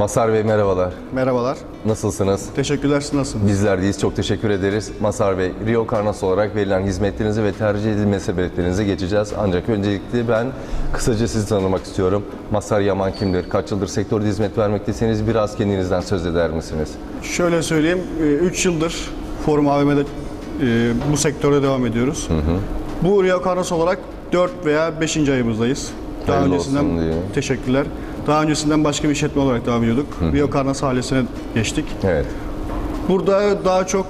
Masar Bey merhabalar. Merhabalar. Nasılsınız? Teşekkürler. Siz nasılsınız? Bizler deyiz. Çok teşekkür ederiz. Masar Bey, Rio Karnas olarak verilen hizmetlerinizi ve tercih edilme sebeplerinize geçeceğiz. Ancak öncelikle ben kısaca sizi tanımak istiyorum. Masar Yaman kimdir? Kaç yıldır sektörde hizmet vermektesiniz? Biraz kendinizden söz eder misiniz? Şöyle söyleyeyim. 3 yıldır Forum AVM'de e, bu sektörde devam ediyoruz. Bu Rio Karnas olarak 4 veya 5. ayımızdayız. Daha Hayırlı öncesinden teşekkürler. Daha öncesinden başka bir işletme olarak devam ediyorduk. Rio Karnas ailesine geçtik. Evet. Burada daha çok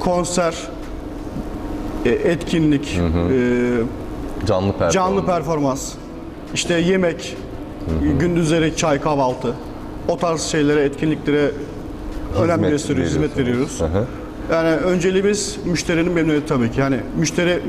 konser, e, etkinlik, e, Canlı performans. canlı performans, işte yemek, gündüzleri çay kahvaltı, o tarz şeylere, etkinliklere önem Hizmet gösteriyoruz, hizmet veriyorsunuz. veriyoruz. Hı hı. Yani önceliğimiz müşterinin memnuniyeti tabii ki. Yani müşteri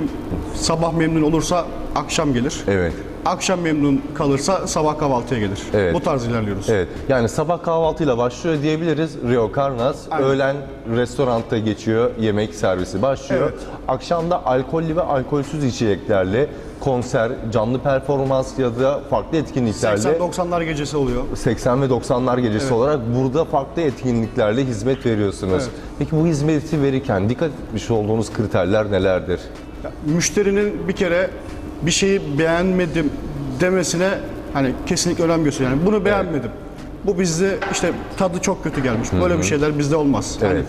sabah memnun olursa akşam gelir. Evet. Akşam memnun kalırsa sabah kahvaltıya gelir. Evet. Bu tarz ilerliyoruz. Evet. Yani sabah kahvaltıyla başlıyor diyebiliriz Rio Karnas. Aynen. Öğlen restoranda geçiyor, yemek servisi başlıyor. Evet. Akşam da alkollü ve alkolsüz içeceklerle konser, canlı performans ya da farklı etkinliklerle 80-90'lar gecesi oluyor. 80 ve 90'lar gecesi olarak burada farklı etkinliklerle hizmet veriyorsunuz. Evet. Peki bu hizmeti verirken dikkat etmiş olduğunuz kriterler nelerdir? Müşterinin bir kere bir şeyi beğenmedim demesine hani kesinlikle önem gösteriyor. Yani bunu beğenmedim. Bu bizde işte tadı çok kötü gelmiş. Böyle bir şeyler bizde olmaz. Yani Evet.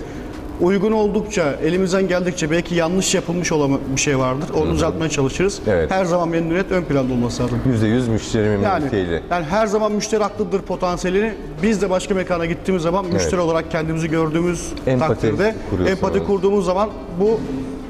uygun oldukça, elimizden geldikçe belki yanlış yapılmış olan bir şey vardır. Onu düzeltmeye çalışırız. Evet. Her zaman memnuniyet ön planda olması lazım. %100 müşteri Yani, memnuniyetiyle. yani her zaman müşteri haklıdır potansiyelini. Biz de başka mekana gittiğimiz zaman müşteri olarak kendimizi gördüğümüz Empati takdirde kuruyorsunuz. empati kurduğumuz zaman bu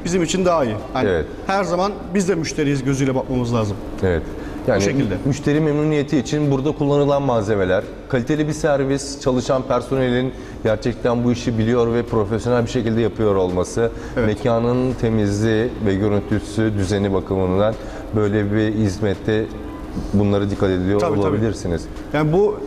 bizim için daha iyi. Yani Evet. her zaman biz de müşteriyiz gözüyle bakmamız lazım. Evet. Yani şekilde. müşteri memnuniyeti için burada kullanılan malzemeler, kaliteli bir servis, çalışan personelin gerçekten bu işi biliyor ve profesyonel bir şekilde yapıyor olması, mekanın temizliği ve görüntüsü, düzeni bakımından böyle bir hizmette bunları dikkat ediyor Tabii, tabii. olabilirsiniz. Yani bu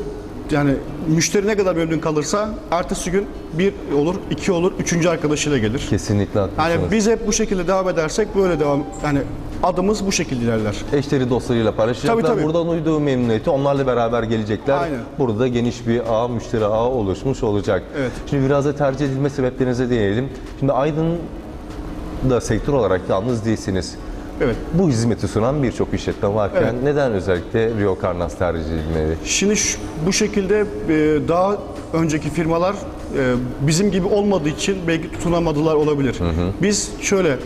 yani müşteri ne kadar memnun kalırsa ertesi gün bir olur, iki olur, üçüncü arkadaşıyla gelir. Kesinlikle haklısınız. Yani biz hep bu şekilde devam edersek böyle devam yani adımız bu şekilde ilerler. Eşleri dostlarıyla paylaşacaklar. Tabii, tabii. Buradan duyduğu memnuniyeti onlarla beraber gelecekler. Aynen. Burada geniş bir ağ, müşteri ağı oluşmuş olacak. Evet. Şimdi biraz da tercih edilme sebeplerinize değinelim. Şimdi Aydın da sektör olarak yalnız değilsiniz. Evet. Bu hizmeti sunan birçok işletme varken Evet. neden özellikle Rio Karnas tercih edilmeli? Şimdi şu- bu şekilde e, daha önceki firmalar e, bizim gibi olmadığı için belki tutunamadılar olabilir. Biz şöyle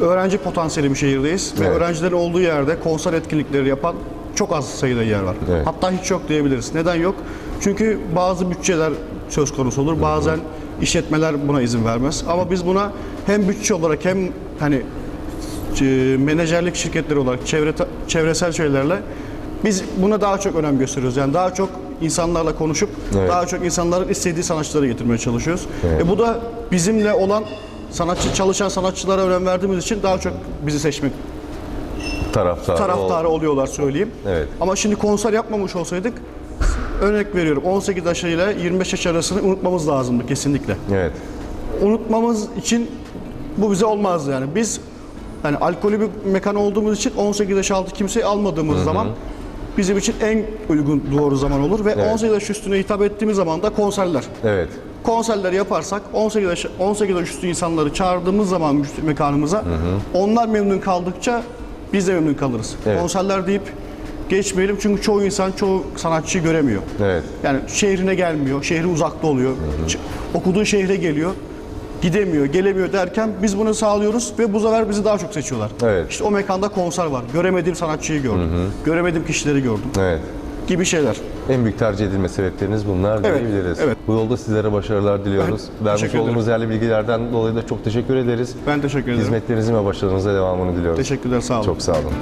öğrenci potansiyeli bir şehirdeyiz ve Evet. öğrencilerin olduğu yerde konser etkinlikleri yapan çok az sayıda yer var. Evet. Hatta hiç yok diyebiliriz. Neden yok? Çünkü bazı bütçeler söz konusu olur. Bazen işletmeler buna izin vermez. Ama biz buna hem bütçe olarak hem hani menajerlik şirketleri olarak çevre çevresel şeylerle biz buna daha çok önem gösteriyoruz. Yani daha çok insanlarla konuşup Evet. daha çok insanların istediği sanatçıları getirmeye çalışıyoruz. Evet. E bu da bizimle olan sanatçı çalışan sanatçılara önem verdiğimiz için daha çok bizi seçmek Taraftar taraftarı oluyorlar söyleyeyim. Evet. Ama şimdi konser yapmamış olsaydık örnek veriyorum 18 yaş ile 25 yaş arasını unutmamız lazımdı kesinlikle. Evet. Unutmamız için bu bize olmazdı yani. Biz yani alkolü bir mekan olduğumuz için 18 yaş altı kimseyi almadığımız zaman bizim için en uygun doğru zaman olur ve Evet. 18 yaş üstüne hitap ettiğimiz zaman da konserler. Evet. Konserler yaparsak 18 yaş 18 yaş üstü insanları çağırdığımız zaman mekanımıza onlar memnun kaldıkça biz de memnun kalırız. Evet. Konserler deyip geçmeyelim çünkü çoğu insan çoğu sanatçıyı göremiyor. Evet. Yani şehrine gelmiyor, şehri uzakta oluyor. Ç- Okuduğu şehre geliyor, gidemiyor, gelemiyor derken biz bunu sağlıyoruz ve bu sefer bizi daha çok seçiyorlar. Evet. İşte o mekanda konser var. Göremediğim sanatçıyı gördüm. Göremediğim kişileri gördüm Evet. gibi şeyler. En büyük tercih edilme sebepleriniz bunlar Evet, diyebiliriz. evet. Bu yolda sizlere başarılar diliyoruz. Ben Vermiş olduğunuz değerli bilgilerden dolayı da çok teşekkür ederiz. Ben teşekkür ederim. Hizmetlerinizin ve başarınıza devamını diliyoruz. Teşekkürler, sağ olun. Çok sağ olun.